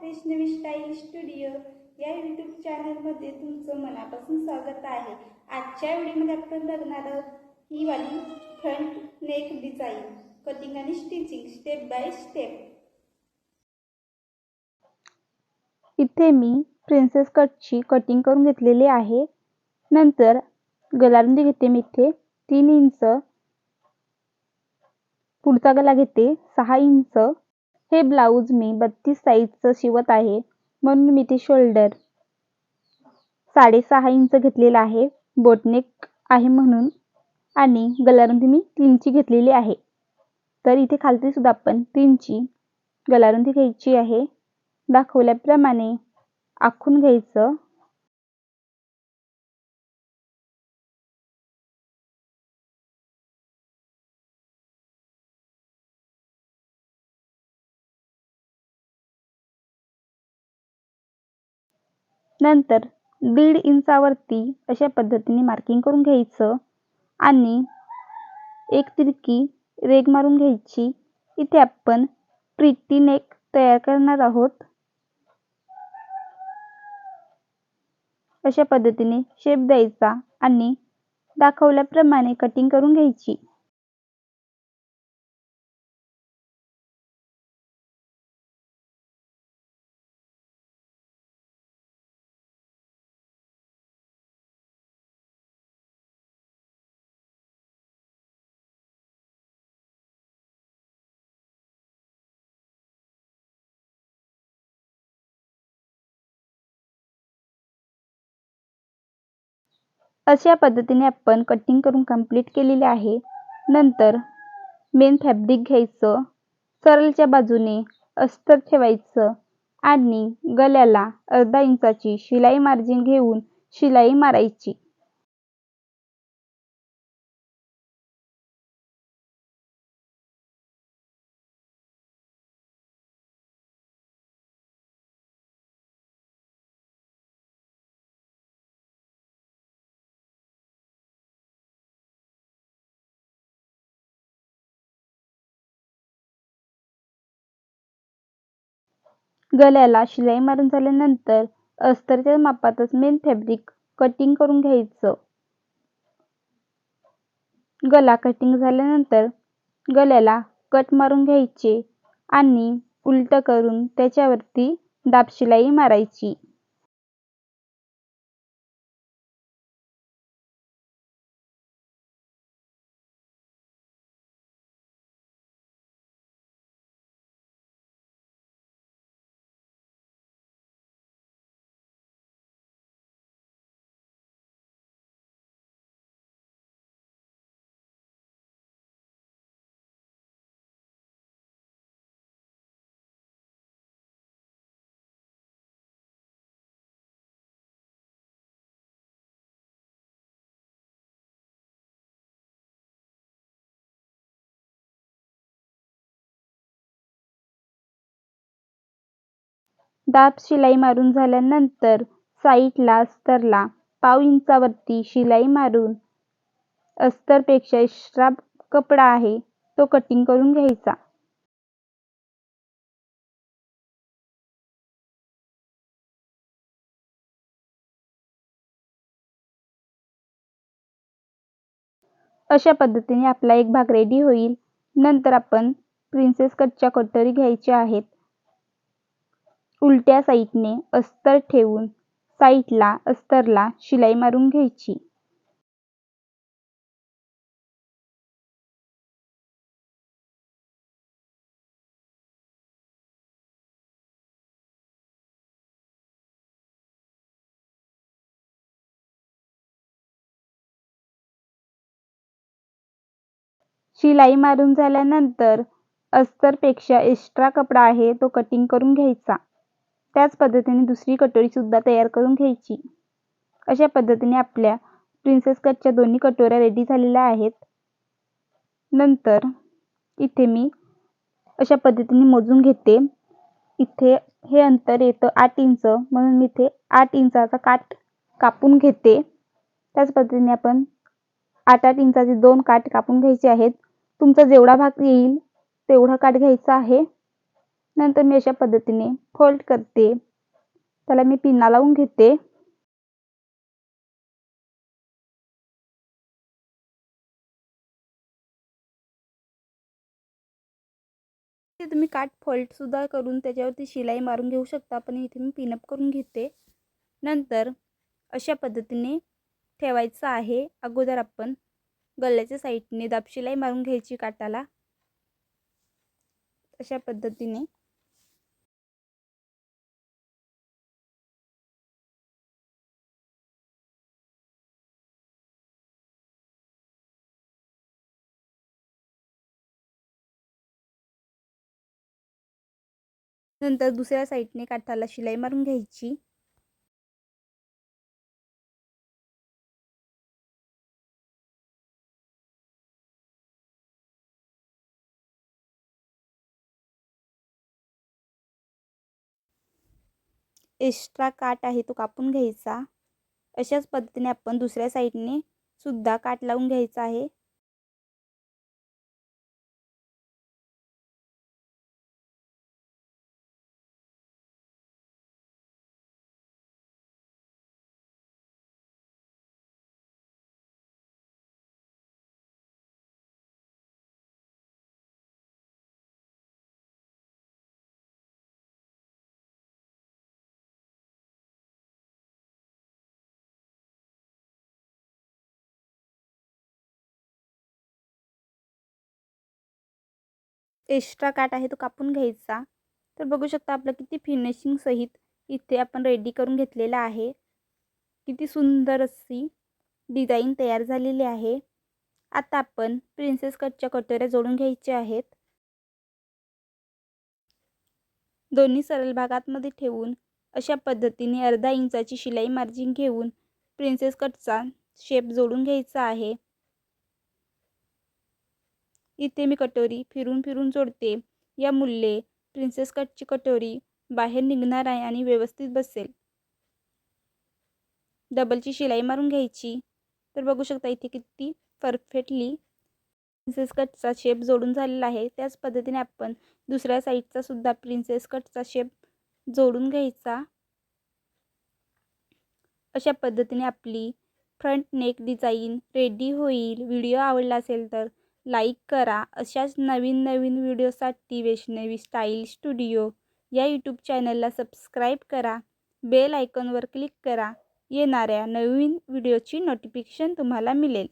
Vaishnavi style studio या YouTube चॅनलमध्ये तुमचं मनापासून स्वागत आहे. आजच्या व्हिडिओमध्ये आपण बघणार आहोत ही वाली फ्रंट नेक डिझाईन कटिंग आणि स्टिचिंग स्टेप बाय स्टेप इथे मी प्रिन्सेस कटची कटिंग करून घेतलेली आहे. नंतर गलारुंदी घेते मी इथे तीन इंच पुढचा गला घेते सहा इंच हे ब्लाऊज मी बत्तीस साईजचं शिवत आहे. म्हणून मी ते शोल्डर साडेसहा इंच घेतलेलं आहे. बोटनेक आहे म्हणून. आणि गलारुंदी मी तीनची घेतलेली आहे. तर इथे खालती सुद्धा आपण तीनची गलारुंदी घ्यायची आहे. दाखवल्याप्रमाणे आखून घ्यायचं. नंतर दीड इंचावरती अशा पद्धतीने मार्किंग करून घ्यायचं आणि एक तिरकी रेग मारून घ्यायची. इथे आपण प्रिटी नेक तयार करणार आहोत. अशा पद्धतीने शेप द्यायचा आणि दाखवल्याप्रमाणे कटिंग करून घ्यायची. अशा पद्धतीने आपण कटिंग करून कंप्लीट केलेले आहे. नंतर मेन फॅब्रिक घ्यायचं सरलच्या बाजूने अस्तर ठेवायचं आणि गल्याला अर्धा इंचाची शिलाई मार्जिन घेऊन शिलाई मारायची. गल्याला शिलाई मारून झाल्यानंतर अस्तरच्या मापातच मेन फॅब्रिक कटिंग करून घ्यायचं. गला कटिंग झाल्यानंतर गल्याला कट मारून घ्यायचे आणि उलट करून त्याच्यावरती दाब शिलाई मारायची. दाब शिलाई मारून झाल्यानंतर साईडला अस्तरला पाव इंचावरती शिलाई मारून अस्तरपेक्षा एक्स्ट्रा कपडा आहे तो कटिंग करून घ्यायचा. अशा पद्धतीने आपला एक भाग रेडी होईल. नंतर आपण प्रिन्सेस कटच्या कटोरी घ्यायच्या आहेत. उलट्या साईडने अस्तर ठेवून साईडला अस्तरला शिलाई मारून घ्यायची. शिलाई मारून झाल्यानंतर अस्तरपेक्षा एक्स्ट्रा कपडा आहे तो कटिंग करून घ्यायचा. त्याच पद्धतीने दुसरी कटोरी सुद्धा तयार करून घ्यायची. अशा पद्धतीने आपल्या प्रिन्सेस कटच्या दोन्ही कटोऱ्या रेडी झालेल्या आहेत. नंतर इथे मी अशा पद्धतीने मोजून घेते. इथे हे अंतर येतं आठ इंच म्हणून मी इथे आठ इंचाचा काठ कापून घेते. त्याच पद्धतीने आपण आठ आठ इंचाचे दोन काठ कापून घ्यायचे आहेत. तुमचा जेवढा भाग येईल तेवढा काठ घ्यायचा आहे. नंतर मी अशा पद्धतीने फोल्ड करते. त्याला मी पिन्ना लावून घेते. तुम्ही तुम्ही काठ फोल्डसुद्धा करून त्याच्यावरती शिलाई मारून घेऊ शकता. पण इथे मी पिनअप करून घेते. नंतर अशा पद्धतीने ठेवायचं आहे. अगोदर आपण गल्ल्याच्या साईडने दाब शिलाई मारून घ्यायची काटाला अशा पद्धतीने. नंतर दुसऱ्या साईडने काठाला शिलाई मारून घ्यायची. एक्स्ट्रा काट आहे तो कापून घ्यायचा. अशाच पद्धतीने आपण दुसऱ्या साईडने सुद्धा काट लावून घ्यायचा आहे. एक्स्ट्रा काट आहे तो कापून घ्यायचा. तर बघू शकता आपलं किती फिनिशिंग सहित इथे आपण रेडी करून घेतलेला आहे. किती सुंदर अशी डिझाईन तयार झालेली आहे. आता आपण प्रिन्सेस कटच्या कटोऱ्या जोडून घ्यायच्या आहेत. दोन्ही सरळ भागातमध्ये ठेवून अशा पद्धतीने अर्धा इंचाची शिलाई मार्जिन घेऊन प्रिन्सेस कटचा शेप जोडून घ्यायचा आहे. इथे मी कटोरी फिरून फिरून जोडते. या मूल्ये प्रिन्सेस कटची कटोरी बाहेर निघणार आहे आणि व्यवस्थित बसेल. डबलची शिलाई मारून घ्यायची. तर बघू शकता इथे किती परफेक्टली प्रिन्सेस कटचा शेप जोडून झालेला आहे. त्याच पद्धतीने आपण दुसऱ्या साईडचा सुद्धा प्रिन्सेस कटचा शेप जोडून घ्यायचा. अशा पद्धतीने आपली फ्रंट नेक डिझाईन रेडी होईल. व्हिडिओ आवडला असेल तर लाईक करा. अशाच नवीन नवीन व्हिडिओसाठी वैष्णवी स्टाईल स्टुडिओ या यूट्यूब चॅनलला सबस्क्राईब करा. बेल आयकॉनवर क्लिक करा. येणाऱ्या नवीन व्हिडिओची नोटिफिकेशन तुम्हाला मिळेल.